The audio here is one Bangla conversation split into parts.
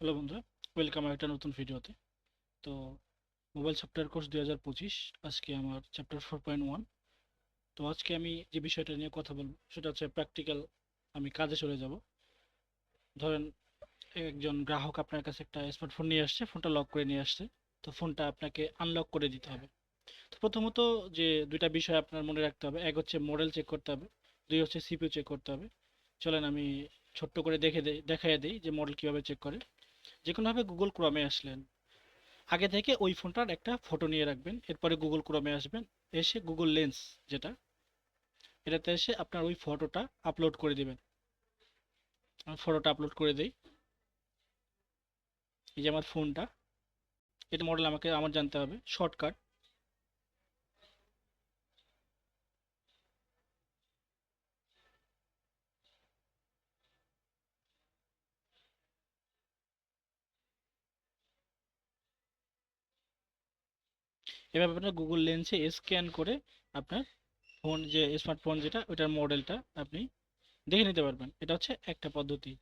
হ্যালো বন্ধুরা ওয়েলকাম একটা নতুন ভিডিওতে তো মোবাইল সফটওয়্যার কোর্স দুই হাজার পঁচিশ, আজকে আমার চ্যাপ্টার ফোর পয়েন্ট ওয়ান তো আজকে আমি যে বিষয়টা নিয়ে কথা বলব, সেটা হচ্ছে প্র্যাকটিক্যাল আমি কাজে চলে যাব। ধরেন একজন গ্রাহক আপনার কাছে একটা স্মার্টফোন নিয়ে আসছে ফোনটা লক করে নিয়ে আসছে, তো ফোনটা আপনাকে আনলক করে দিতে হবে। তো প্রথমত যে দুইটা বিষয় আপনার মনে রাখতে হবে, এক হচ্ছে মডেল চেক করতে হবে, দুই হচ্ছে সিপিউ চেক করতে হবে। চলেন আমি ছোট্ট করে দেখে দেই দেখাইয়া দিই যে মডেল কীভাবে চেক করে। যে কোনোভাবে গুগল ক্রমে আসলেন। আগে থেকে ওই ফোনটার একটা ফটো নিয়ে রাখবেন, এরপরে গুগল ক্রমে আসবেন, এসে গুগল লেন্স যেটা, এটাতে এসে আপনার ওই ফটোটা আপলোড করে দেবেন। আমি ফটোটা আপলোড করে দিই। এই যে আমার ফোনটা এটা মডেল আমাকে, আমার জানতে হবে শর্টকাট এভাবে আপনার গুগল লেন্সে স্ক্যান করে আপনার ফোন যে স্মার্টফোন যেটা, ওইটার মডেলটা আপনি দেখে নিতে পারবেন। এটা হচ্ছে একটা পদ্ধতি।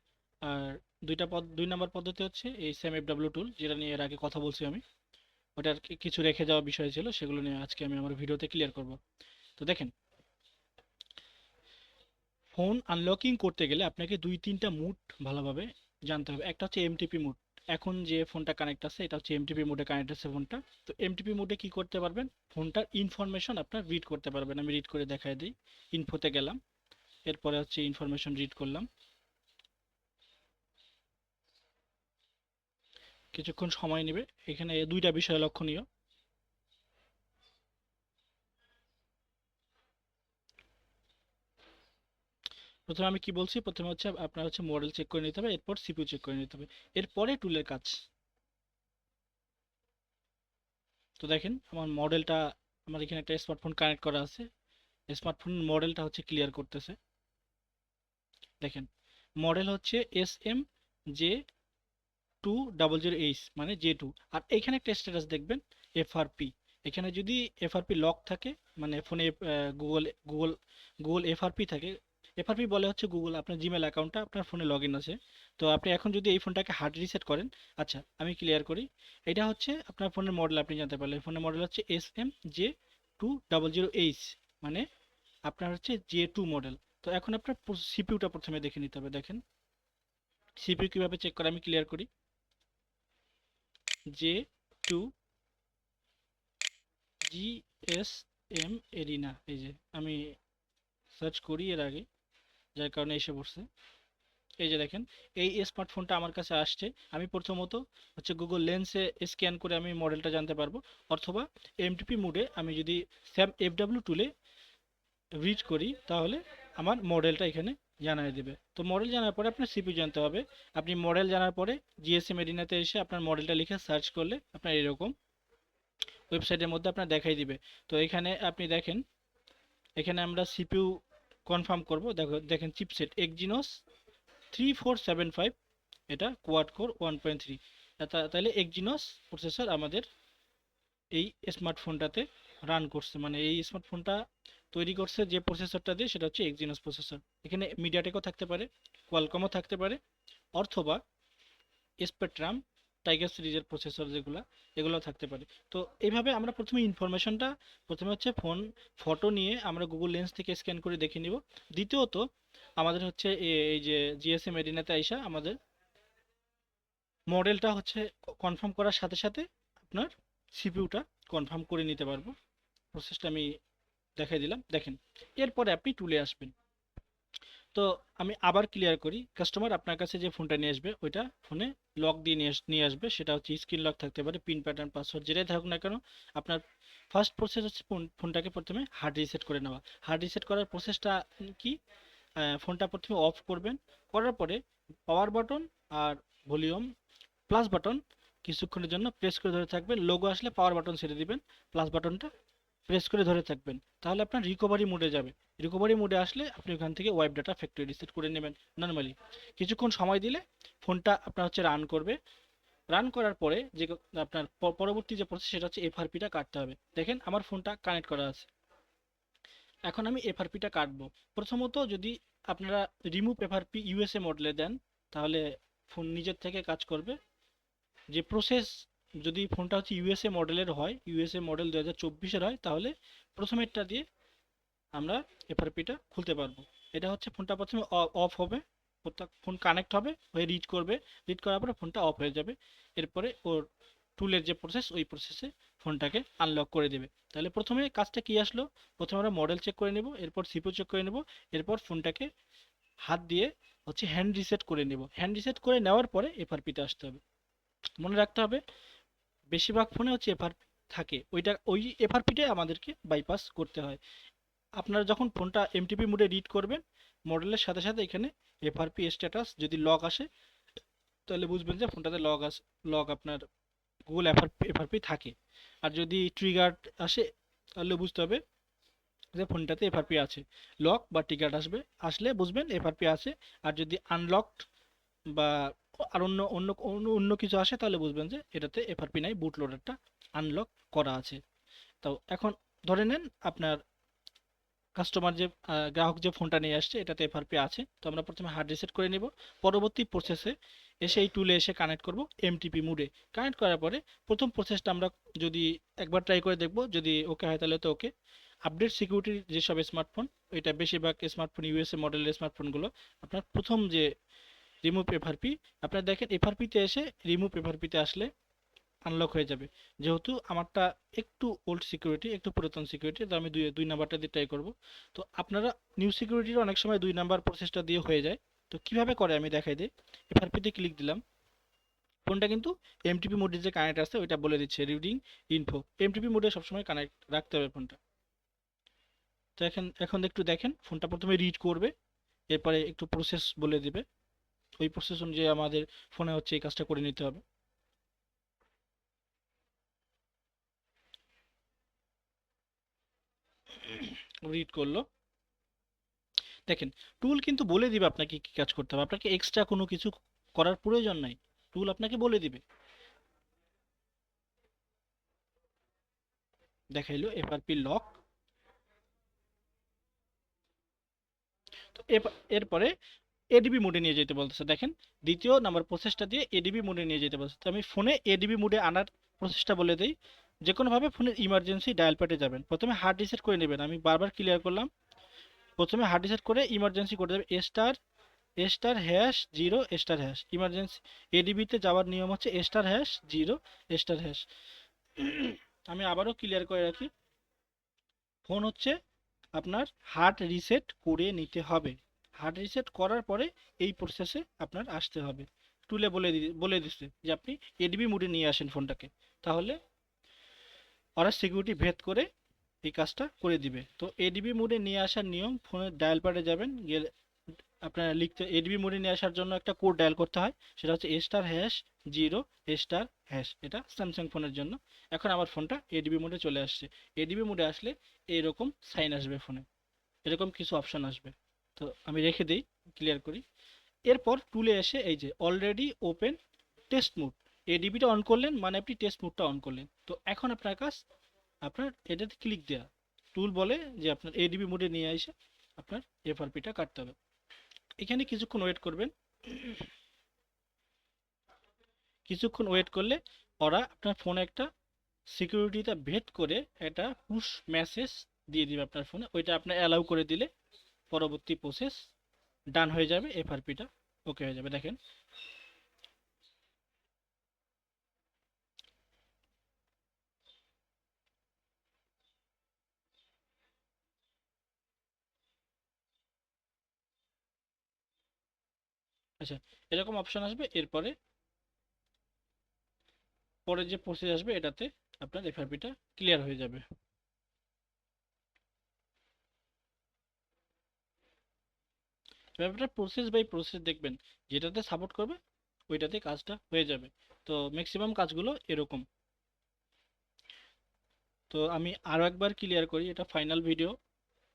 আর দুইটা পদ, দুই নম্বর পদ্ধতি হচ্ছে এই সেম এফ ডাব্লিউ টুল যেটা নিয়ে এর আগে কথা বলছি আমি। ওটার কিছু রেখে যাওয়া বিষয় ছিল, সেগুলো নিয়ে আজকে আমি আমার ভিডিওতে ক্লিয়ার করব। তো দেখেন ফোন আনলকিং করতে গেলে আপনাকে দুই তিনটা মুড ভালোভাবে জানতে হবে। একটা হচ্ছে এমটিপি মুড এখন যে ফোনটা কানেক্ট আছে, এটা হচ্ছে এমটিপি মোডে কানেক্ট আছে ফোনটা। তো এমটিপি মোডে কি করতে পারবেন? ফোনটার ইনফরমেশন আপনার রিড করতে পারবেন। আমি রিড করে দেখাই দিই। ইনফোতে গেলাম। এরপরে হচ্ছে ইনফরমেশন রিড করলাম। কিছুক্ষণ সময় নেবে। এখানে দুইটা বিষয় লক্ষণীয়। প্রথমে আমি কি বলছি? প্রথমে হচ্ছে আপনার হচ্ছে মডেল চেক করে নিতে হবে, এরপর সিপিউ চেক করে নিতে হবে। এরপরে টুলের কাজ। তো দেখেন, আমার মডেলটা আমার এখানে একটা স্মার্টফোন কানেক্ট করা আছে। স্মার্টফোন মডেলটা হচ্ছে ক্লিয়ার করতেছে। দেখেন মডেল হচ্ছে S M J two double zero H মানে জে টু আর এখানে একটা স্ট্যাটাস দেখবেন এফআরপি এখানে যদি এফআরপি লক থাকে মানে ফোনে গুগল গুগল গুগল এফআরপি থাকে এফআরপি বলে হচ্ছে গুগল আপনার জিমেল অ্যাকাউন্টটা আপনার ফোনে লগ ইন আছে। তো আপনি এখন যদি এই ফোনটাকে হার্ড রিসেট করেন আচ্ছা আমি ক্লিয়ার করি। এটা হচ্ছে আপনার ফোনের মডেল আপনি জানতে পারলেন। ফোনের মডেল হচ্ছে S M J two double zero H মানে আপনার হচ্ছে জে টু মডেল তো এখন আপনার সিপিউটা প্রথমে দেখে নিতে হবে, দেখেন। সিপিউ কীভাবে চেক করে আমি ক্লিয়ার করি। J two G S M arena এই যে আমি সার্চ করি এর আগে। যার কারণে এসে পড়ছে। এই যে দেখেন, এই স্মার্টফোনটা আমার কাছে আসছে। আমি প্রথমত হচ্ছে গুগল লেন্সে স্ক্যান করে আমি মডেলটা জানতে পারব। অথবা এমটিপি মুডে আমি যদি স্যাম এফডাব্লিউ টুলে রিচ করি, তাহলে আমার মডেলটা এখানে জানাই দেবে। তো মডেল জানার পরে আপনার সিপি জানতে হবে। আপনি মডেল জানার পরে জিএসএম এরিনাতে এসে আপনার মডেলটা লিখে সার্চ করলে আপনার এরকম ওয়েবসাইটের মধ্যে আপনার দেখাই দিবে। তো এখানে আপনি দেখেন, এখানে আমরা সিপিইউ কনফার্ম করব। দেখো, দেখেন chipset Exynos three four seven five এটা quad core one point three তাহলে এক্সিনোস প্রসেসর আমাদের এই স্মার্টফোনটাতে রান করছে। মানে এই স্মার্টফোনটা তৈরি করছে যে প্রসেসরটা দিয়ে, সেটা হচ্ছে এক্সিনোস প্রসেসর এখানে মিডিয়াটেকও থাকতে পারে কোয়ালকমও থাকতে পারে, অথবা স্পেকট্রাম টাইগার সিরিজের প্রসেসর যেগুলো এগুলো থাকতে পারে। তো এইভাবে আমরা প্রথমে ইনফরমেশনটা প্রথমে হচ্ছে ফোন ফটো নিয়ে আমরা গুগল লেন্স থেকে স্ক্যান করে দেখে নিব। দ্বিতীয়ত, আমাদের হচ্ছে এই যে জিএসএম এরিনাতে আইসা আমাদের মডেলটা হচ্ছে কনফার্ম করার সাথে সাথে আপনার সিপিউটা কনফার্ম করে নিতে পারব। প্রসেসটা আমি দেখাই দিলাম। দেখেন, এরপরে আপনি টুলে আসবেন। তো আমি আবার ক্লিয়ার করি। কাস্টমার আপনার কাছে যে ফোনটা নিয়ে আসবে, ওইটা ফোনে লক দিয়ে নিয়ে আস- নিয়ে আসবে। সেটা হচ্ছে স্ক্রিন লক থাকতে পারে পিন প্যাটার্ন পাসওয়ার্ড যেটাই থাকুক না কেন, আপনার ফার্স্ট প্রসেস হচ্ছে ফোন- ফোনটাকে প্রথমে হার্ড রিসেট করে নেওয়া। হার্ড রিসেট করার প্রসেসটা কি? ফোনটা প্রথমে অফ করবেন। করার পরে পাওয়ার বাটন আর ভলিউম প্লাস বাটন কিছুক্ষণের জন্য প্রেস করে ধরে থাকবেন। লোগো আসলে পাওয়ার বাটন ছেড়ে দিবেন। প্লাস বাটনটা প্রেস করে ধরে থাকবেন, তাহলে আপনার রিকভারি মোডে যাবে। রিকভারি মোডে আসলে আপনি ওখান থেকে ওয়াইপ ডাটা ফ্যাক্টরি রিসেট করে নেবেন নর্মালি কিছুক্ষণ সময় দিলে ফোনটা আপনার হচ্ছে রান করবে। রান করার পরে যে আপনার পরবর্তী যে প্রসেস সেটা হচ্ছে এফআরপিটা কাটতে হবে। দেখেন আমার ফোনটা কানেক্ট করা আছে। এখন আমি এফআরপিটা কাটবো। প্রথমত যদি আপনারা রিমুভ এফআরপি ইউএসএ মডেলে দেন, তাহলে ফোন নিজের থেকে কাজ করবে। যে প্রসেস যদি ফোনটা হচ্ছে ইউএসএ মডেলের হয় ইউএসএ মডেল দু হাজার চব্বিশের হয়, তাহলে প্রথমেরটা দিয়ে আমরা এফআরপিটা খুলতে পারব। এটা হচ্ছে ফোনটা প্রথমে অফ হবে ফোন কানেক্ট হবে, হয়ে রিড করবে। রিড করার পরে ফোনটা অফ হয়ে যাবে। এরপরে ওর টুলের যে প্রসেস ওই প্রসেসে ফোনটাকে আনলক করে দেবে। তাহলে প্রথমে কাজটা কি আসলো? প্রথমে আমরা মডেল চেক করে নেব, এরপর সিপিউ চেক করে নেব, এরপর ফোনটাকে হাত দিয়ে হচ্ছে হ্যান্ড রিসেট করে নেব। হ্যান্ড রিসেট করে নেওয়ার পরে এফআরপিতে আসতে হবে। মনে রাখতে হবে বেশিরভাগ ফোনে হচ্ছে এফআরপি থাকে। ওইটা, ওই এফআরপিটাই আমাদেরকে বাইপাস করতে হয়। আপনারা যখন ফোনটা এমটিপি মোডে রিড করবেন মডেলের সাথে সাথে এখানে এফআরপি স্ট্যাটাস যদি লগ আসে, তাহলে বুঝবেন যে ফোনটাতে লগ আস লগ আপনার গুগল এফআরপি এফআরপি থাকে। আর যদি ট্রিগার আসে, তাহলে বুঝতে হবে যে ফোনটাতে এফআরপি আছে। লক বা ট্রিগার আসবে, আসলে বুঝবেন এফআরপি আছে। আর যদি আনলকড বা আর অন্য অন্য অন্য কিছু আসে তাহলে বুঝবেন যে এটাতে এফআরপি নাই বুট লোডারটা আনলক করা আছে। তো এখন ধরে নেন আপনার কাস্টমার যে গ্রাহক যে ফোনটা নিয়ে আসছে, এটাতে এফআরপি আছে। তো আমরা প্রথমে হার্ড রিসেট করে নিব। পরবর্তী প্রসেসে এসে এই টুলে এসে কানেক্ট করব এমটিপি মুডে কানেক্ট করার পরে প্রথম প্রসেসটা আমরা যদি একবার ট্রাই করে দেখব, যদি ওকে হয় তাহলে তো ওকে আপডেট সিকিউরিটির যেসব স্মার্টফোন এটা বেশিরভাগ স্মার্টফোন ইউএসএ মডেলের স্মার্টফোনগুলো আপনার প্রথম যে রিমুভ এফআরপি আপনারা দেখেন এফআরপিতে এসে রিমুভ এফআরপিতে আসলে আনলক হয়ে যাবে। যেহেতু আমারটা একটু ওল্ড সিকিউরিটি একটু পুরাতন সিকিউরিটি তো আমি দুই দুই নাম্বারটা দিয়ে ট্রাই করব। তো আপনারা নিউ সিকিউরিটির অনেক সময় দুই নাম্বার প্রসেসটা দিয়ে হয়ে যায়। তো কীভাবে করে আমি দেখাই দিই? এফআরপিতে ক্লিক দিলাম। ফোনটা কিন্তু এমটিপি মোডে যে কানেক্ট আছে, ওইটা বলে দিচ্ছে রিডিং ইনফো এমটিপি মোডে সবসময় কানেক্ট রাখতে হবে ফোনটা। তো এখন এখন একটু দেখেন, ফোনটা প্রথমে রিড করবে, এরপরে একটু প্রসেস বলে দিবে। ওই প্রসেস অনুযায়ী আমাদের ফোনে হচ্ছে এই কাজটা করে নিতে হবে। রিড করল। দেখেন টুল কিন্তু বলে দিবে আপনাকে কি কাজ করতে হবে। আপনাকে এক্সট্রা কোনো কিছু করার প্রয়োজন নাই। টুল আপনাকে বলে দিবে। দেখাইলো, এফআরপি লক তো এরপরে এডিবি মোডে নিয়ে যেতে বলতেছে। দেখেন, দ্বিতীয় নাম্বার প্রসেসটা দিয়ে এডিবি মোডে নিয়ে যেতে বলছে তো আমি ফোনে এডিবি মোডে আনার প্রসেসটা বলে দিই। যে কোনোভাবে ফোনের ইমার্জেন্সি ডায়াল প্যাডে যাবেন। প্রথমে হার্ড রিসেট করে নেবেন। আমি বারবার ক্লিয়ার করলাম। প্রথমে হার্ড রিসেট করে ইমার্জেন্সি করে দেবে। Star star hash zero star hash emergency এডিবিতে যাওয়ার নিয়ম হচ্ছে star hash zero star hash আমি আবারও ক্লিয়ার করে রাখি। ফোন হচ্ছে আপনার হার্ড রিসেট করে নিতে হবে। হার্ড রিসেট করার পরে এই প্রসেসে আপনার আসতে হবে। টুলে বলে বলে দিচ্ছে যে আপনি এডিবি মোডে নিয়ে আসেন ফোনটাকে তাহলে ওরা সিকিউরিটি ভেদ করে এই কাজটা করে দিবে। তো এডিবি মোডে নিয়ে আসার নিয়ম ফোনের ডায়াল প্যাডে যাবেন গেলে আপনার লিখতে এডিবি মোডে নিয়ে আসার জন্য একটা কোড ডায়াল করতে হয়। সেটা হচ্ছে star hash zero star hash এটা স্যামসাং ফোনের জন্য। এখন আমার ফোনটা এডিবি মোডে চলে আসছে। এডিবি মোডে আসলে এইরকম সাইন আসবে ফোনে এরকম কিছু অপশান আসবে। তো আমি রেখে দিই ক্লিয়ার করি। এরপর টুলে এসে এই যে অলরেডি ওপেন টেস্ট মোড এডিবিটা অন করলেন মানে আপনি টেস্ট মুডটা অন করলেন। তো এখন আপনার কাজ, আপনার এটাতে ক্লিক দেওয়া টুল বলে যে আপনার এডিবি মুডে নিয়ে এসে আপনার এফআরপিটা কাটতে হবে। এখানে কিছুক্ষণ ওয়েট করবেন। কিছুক্ষণ ওয়েট করলে ওরা আপনার ফোনে একটা সিকিউরিটিটা ভেট করে একটা পুশ মেসেজ দিয়ে দিবে আপনার ফোনে ওইটা আপনার অ্যালাউ করে দিলে পরবর্তী প্রসেস ডান হয়ে যাবে এফআরপিটা ওকে হয়ে যাবে, দেখেন। আচ্ছা এরকম অপশন আসবে, এরপরে পরে যে প্রসেস আসবে, এটাতে আপনার এফআরপিটা ক্লিয়ার হয়ে যাবে। আপনার প্রসেস বাই প্রসেস দেখবেন। যেটাতে সাপোর্ট করবে ওইটাতে কাজটা হয়ে যাবে। তো ম্যাক্সিমাম কাজগুলো এরকম। তো আমি আরও একবার ক্লিয়ার করি, এটা final video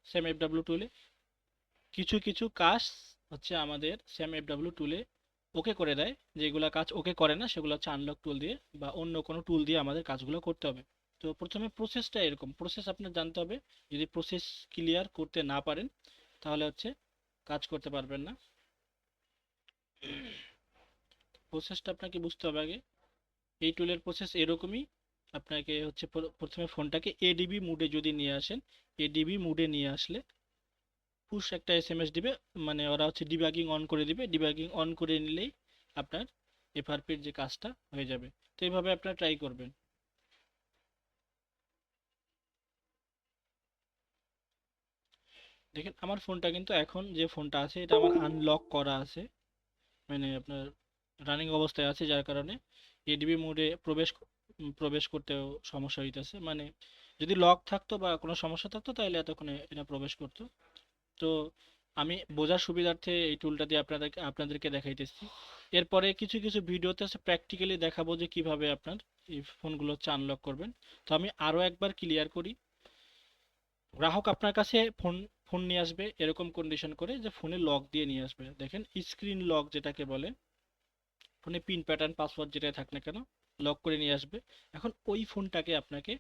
same F W টুলে কিছু কিছু কাজ হচ্ছে আমাদের সেম এফ ডাব্লিউ টুলে ওকে করে দেয়। যেগুলো কাজ ওকে করে না, সেগুলো হচ্ছে আনলক টুল দিয়ে বা অন্য কোনো টুল দিয়ে আমাদের কাজগুলো করতে হবে। তো প্রথমে প্রসেসটা এরকম। প্রসেস আপনার জানতে হবে। যদি প্রসেস ক্লিয়ার করতে না পারেন, তাহলে হচ্ছে কাজ করতে পারবেন না। প্রসেসটা আপনাকে বুঝতে হবে আগে। এই টুলের প্রসেস এরকমই। আপনাকে হচ্ছে প্রথমে ফোনটাকে এডিবি মুডে যদি নিয়ে আসেন এডিবি মুডে নিয়ে আসলে পুশ একটা এসএমএস দিবে মানে ওরা হচ্ছে ডিবাগিং অন করে দিবে। ডিবাগিং অন করে নিলেই আপনার এফআরপির যে কাজটা হয়ে যাবে। তো এইভাবে আপনারা ট্রাই করবেন। দেখেন, আমার ফোনটা কিন্তু এখন যে ফোনটা আছে, এটা আমার আনলক করা আছে। মানে আপনার রানিং অবস্থায় আছে, যার কারণে এডিবি মোডে প্রবেশ প্রবেশ করতেও সমস্যা হইতেছে। মানে যদি লক থাকতো বা কোনো সমস্যা থাকতো তাহলে এতক্ষণে এটা প্রবেশ করতো। তো আমি বোঝার সুবিধার্থে এই টুলটা দিয়ে আপনাদেরকে আপনাদেরকে দেখাইতেছি। এরপরে কিছু কিছু ভিডিওতে আছে প্র্যাকটিক্যালি দেখাবো যে কীভাবে আপনার এই ফোনগুলো হচ্ছে আনলক করবেন। তো আমি আরও একবার ক্লিয়ার করি। গ্রাহক আপনার কাছে ফোন ফোন নিয়ে আসবে এরকম কন্ডিশন করে যে ফোনে লক দিয়ে নিয়ে আসবে। দেখেন স্ক্রিন লক যেটাকে বলে ফোনে পিন প্যাটার্ন পাসওয়ার্ড যেটাই থাক না কেন লক করে নিয়ে আসবে। এখন ওই ফোনটাকে আপনাকে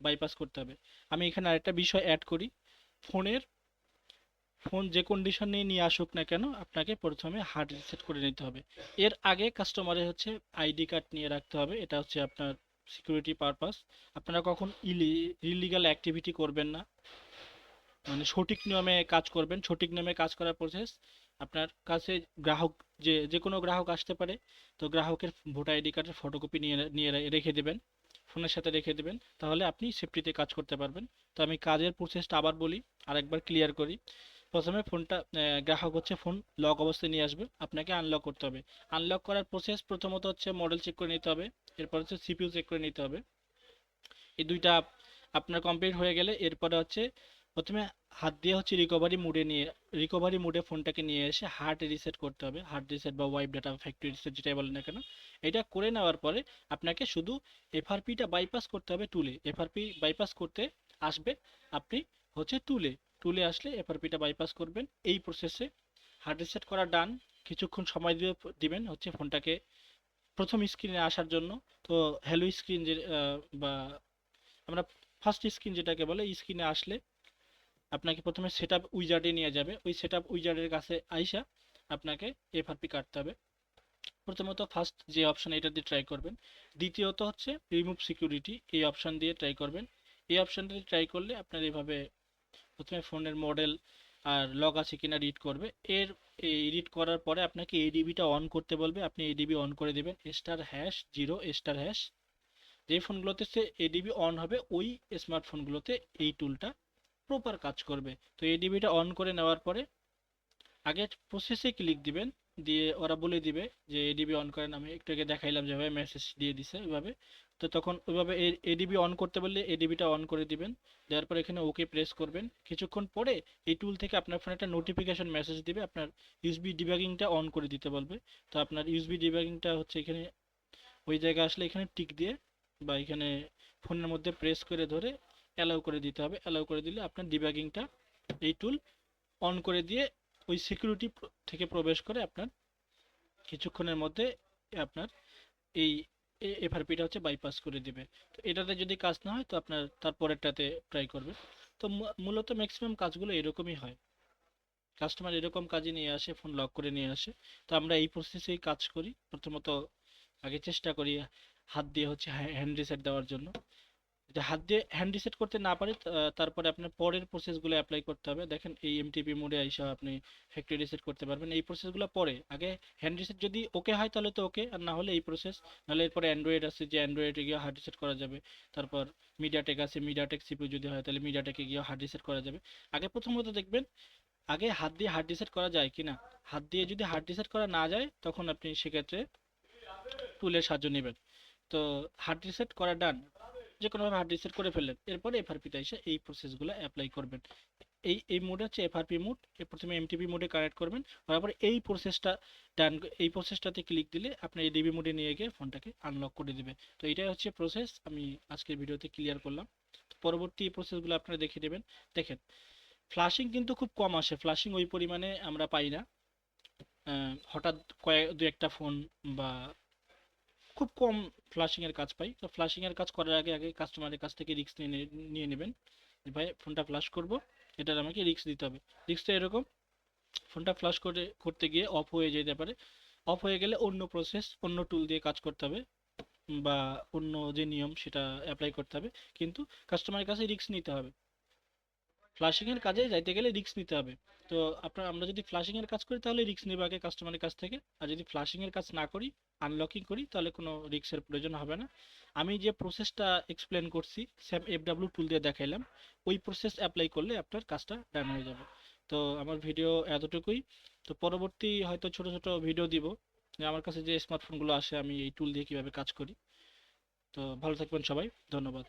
বাইপাস করতে হবে। আমি এখানে আরেকটা বিষয় অ্যাড করি। ফোনের ফোন যে কন্ডিশন নিয়ে আসুক না কেন, আপনাকে প্রথমে হার্ড রিসেট করে নিতে হবে। এর আগে কাস্টমারের হচ্ছে আইডি কার্ড নিয়ে রাখতে হবে। এটা হচ্ছে আপনার সিকিউরিটি পারপাস আপনারা কখন ইলি ইলিগাল অ্যাক্টিভিটি করবেন না। মানে সঠিক নিয়মে কাজ করবেন, সঠিক নিয়মে কাজ করার প্রসেস আপনার কাছে গ্রাহক যে যে কোনো গ্রাহক আসতে পারে, তো গ্রাহকের ভোটার আইডি কার্ডের ফটোকপি নিয়ে নিয়ে রেখে দেবেন ফোনের সাথে রেখে দেবেন, তাহলে আপনি সেফটিতে কাজ করতে পারবেন। তো আমি কাজের প্রসেসটা আবার বলি, আরেকবার ক্লিয়ার করি। প্রথমে ফোনটা গ্রাহক হচ্ছে ফোন লক অবস্থায় নিয়ে আসবে, আপনাকে আনলক করতে হবে। আনলক করার প্রসেস প্রথমত হচ্ছে মডেল চেক করে নিতে হবে, এরপর হচ্ছে সিপিইউ চেক করে নিতে হবে। এই দুইটা আপনার কমপ্লিট হয়ে গেলে, এরপরে হচ্ছে প্রথমে হাত দিয়ে হচ্ছে রিকভারি মুডে নিয়ে রিকভারি মুডে ফোনটাকে নিয়ে এসে হার্ট রিসেট করতে হবে। হার্ট রিসেট বা ওয়াইপ ডাটা ফ্যাক্টরি রিসেট যেটাই বলেন না কেন, এটা করে নেওয়ার পরে আপনাকে শুধু এফআরপিটা বাইপাস করতে হবে টুলে এফআরপি বাইপাস করতে আসবে, আপনি হচ্ছে টুলে টুলে আসলে এফআরপিটা বাইপাস করবেন। এই প্রসেসে হার্ড রিসেট করা ডান কিছুক্ষণ সময় দিয়ে দিবেন হচ্ছে ফোনটাকে প্রথম স্ক্রিনে আসার জন্য। তো হ্যালো স্ক্রিন যে বা আমরা ফার্স্ট স্ক্রিন যেটাকে বলে স্ক্রিনে আসলে আপনাকে প্রথমে সেট আপ উইজার্ডে নিয়ে যাবে। ওই সেট আপ উইজার্ডের কাছে আইসা আপনাকে এফআরপি কাটতে হবে। প্রথমত ফার্স্ট যে অপশন এটা দিয়ে ট্রাই করবেন। দ্বিতীয়ত হচ্ছে রিমুভ সিকিউরিটি এই অপশন দিয়ে ট্রাই করবেন। এই অপশনটা দিয়ে ট্রাই করলে আপনার এইভাবে প্রথমে ফোনের মডেল আর লগ আছে কিনা রিড করবে। এর এই রিড করার পরে আপনাকে এডিবিটা অন করতে বলবে। আপনি এডিবি অন করে দেবেন। Star hash zero star hash যে ফোনগুলোতে সে এডিবি অন হবে, ওই স্মার্টফোনগুলোতে এই টুলটা প্রপার কাজ করবে। তো এডিবিটা অন করে নেওয়ার পরে আগে প্রসেসে ক্লিক দিবেন, দিয়ে ওরা বলে দিবে যে এডিবি অন করেন। আমি একটু আগে দেখাইলাম যেভাবে মেসেজ দিয়ে দিছে ওইভাবে। তো তখন ওইভাবে এডিবি অন করতে বললে এডিবিটা অন করে দিবেন। দেওয়ার পর এখানে ওকে প্রেস করবেন। কিছুক্ষণ পরে এই টুল থেকে আপনার ফোনে একটা নোটিফিকেশন মেসেজ দিবে। আপনার ইউএসবি ডিবাগিংটা অন করে দিতে বলবে। তো আপনার ইউএসবি ডিবাগিংটা হচ্ছে এখানে ওই জায়গায় আসলে এখানে টিক দিয়ে বা এখানে ফোনের মধ্যে প্রেস করে ধরে অ্যালাউ করে দিতে হবে। অ্যালাউ করে দিলে আপনার ডিবাগিংটা এই টুল অন করে দিয়ে ওই সিকিউরিটি থেকে প্রবেশ করে আপনার কিছুক্ষণের মধ্যে আপনার এই এফআরপিটা হচ্ছে বাইপাস করে দিবে। তো এটাতে যদি কাজ না হয় তো আপনার তারপরেরটাতে ট্রাই করবে। তো মূলত ম্যাক্সিমাম কাজগুলো এরকমই হয়। কাস্টমার এরকম কাজে নিয়ে আসে ফোন লক করে নিয়ে আসে। তো আমরা এই প্রসেসেই কাজ করি। প্রথমত আগে চেষ্টা করি হাত দিয়ে হচ্ছে হ্যান্ড রিসেট দেওয়ার জন্য। যদি হাত দিয়ে হ্যান্ড রিসেট করতে না পারে তারপরে আপনার পরের প্রসেসগুলো অ্যাপ্লাই করতে হবে। দেখেন, এই এমটিপি মোডে আইসা আপনি ফ্যাক্টরি রিসেট করতে পারবেন। এই প্রসেসগুলো পরে। আগে হ্যান্ড রিসেট যদি ওকে হয়, তাহলে তো ওকে আর না হলে এই প্রসেস নাহলে এরপরে অ্যান্ড্রয়েড আছে, যে অ্যান্ড্রয়েডে গিয়ে হার্ড রিসেট করা যাবে। তারপর মিডিয়াটেক আছে মিডিয়াটেক সিপিইউ যদি হয়, তাহলে মিডিয়াটেকে গিয়ে হার্ড রিসেট করা যাবে। আগে প্রথমত দেখবেন, আগে হাত দিয়ে হার্ড রিসেট করা যায় কিনা? হাত দিয়ে যদি হার্ড রিসেট করা না যায়, তখন আপনি সেক্ষেত্রে টুলের সাহায্য নেবেন। তো হার্ড রিসেট করা ডান যে কোনোভাবে হার্ড রিসেট করে ফেললেন। এরপরে এফআরপিতে এসে এই প্রসেসগুলো অ্যাপ্লাই করবেন। এই এই মোড হচ্ছে এফআরপি মোড প্রথমে এমটিপি মোডে কানেক্ট করবেন। তারপরে এই প্রসেসটা ডান এই প্রসেসটাতে ক্লিক দিলে আপনি এই ডিবি মোডে নিয়ে গিয়ে ফোনটাকে আনলক করে দিবে তো এটাই হচ্ছে প্রসেস আমি আজকের ভিডিওতে ক্লিয়ার করলাম। পরবর্তী প্রসেসগুলো আপনারা দেখে নেবেন। দেখেন ফ্লাশিং কিন্তু খুব কম আসে। ফ্লাশিং ওই পরিমাণে আমরা পাই না। হঠাৎ কয়েক দু একটা ফোন বা খুব কম ফ্লাশিং এর কাজ পাই। তো ফ্লাশিং এর কাজ করার আগে আগে কাস্টমারের কাছ থেকে রিস্ক নিয়ে নিয়ে নেবেন। ভাই ফোনটা ফ্লাশ করব, এটার আমাকে রিস্ক দিতে হবে। রিস্কটা এরকম ফোনটা ফ্লাশ করে, করতে গিয়ে অফ হয়ে যেতে পারে। অফ হয়ে গেলে অন্য প্রসেস অন্য টুল দিয়ে কাজ করতে হবে, বা অন্য যে নিয়ম, সেটা অ্যাপ্লাই করতে হবে। কিন্তু কাস্টমারের কাছে রিস্ক নিতে হবে। ফ্লাশিং এর কাজে যাইতে গেলে রিস্ক নিতে হবে। তো আপনার, আমরা যদি ফ্লাশিং এর কাজ করি, তাহলে রিস্ক নেব আগে কাস্টমারের কাছ থেকে। আর যদি ফ্লাশিং এর কাজ না করি আনলকিং করি, তাহলে কোনো রিস্কের প্রয়োজন হবে না। আমি যে প্রসেসটা এক্সপ্লেন করছি স্যাম এফ ডাব্লিউ টুল দিয়ে দেখাইলাম, ওই প্রসেস অ্যাপ্লাই করলে আপনার কাজটা ডান হয়ে যাবে। তো আমার ভিডিও এতটুকুই। তো পরবর্তী হয়তো ছোট ছোট ভিডিও দিব। যে আমার কাছে যে স্মার্টফোনগুলো আসে, আমি এই টুল দিয়ে কীভাবে কাজ করি। তো ভালো থাকবেন সবাই। ধন্যবাদ।